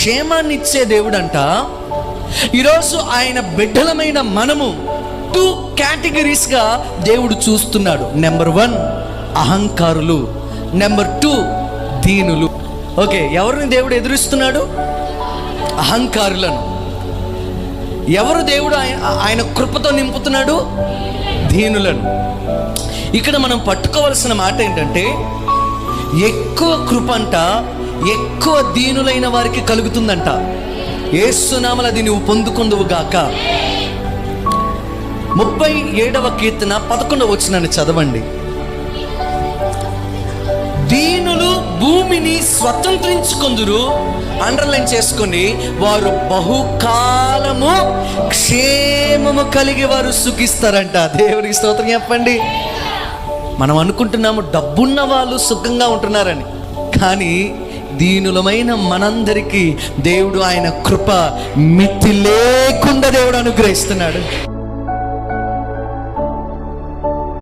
క్షేమాన్ని ఇచ్చే దేవుడంట. ఈరోజు ఆయన బిడ్డలమైన మనము టూ కేటగిరీస్గా దేవుడు చూస్తున్నాడు. నెంబర్ వన్ అహంకారులు. నెంబర్ టూ దీనులు. ఓకే ఎవరిని దేవుడు ఎదురిస్తున్నాడు? అహంకారులను. ఎవరు దేవుడు ఆయన ఆయన కృపతో నింపుతున్నాడు? దీనులను. ఇక్కడ మనం పట్టుకోవాల్సిన మాట ఏంటంటే ఎక్కువ కృప అంట ఎక్కువ దీనులైన వారికి కలుగుతుందంట. ఏసునామల అది నువ్వు పొందుకుందువు గాక. ముప్పై ఏడవ కీర్తన పదకొండవ వచ్చినాన్ని చదవండి. దీనులు భూమిని స్వతంత్రించుకుందురు అండర్లైన్ చేసుకొని వారు బహుకాలము క్షేమము కలిగి వారు సుఖిస్తారంట. దేవుడికి స్తోత్రం చెప్పండి. మనం అనుకుంటున్నాము డబ్బున్న వాళ్ళు సుఖంగా ఉంటున్నారని. కానీ దీనులమైన మనందరికీ దేవుడు ఆయన కృప మితి లేకుండా దేవుడు అనుగ్రహిస్తున్నాడు.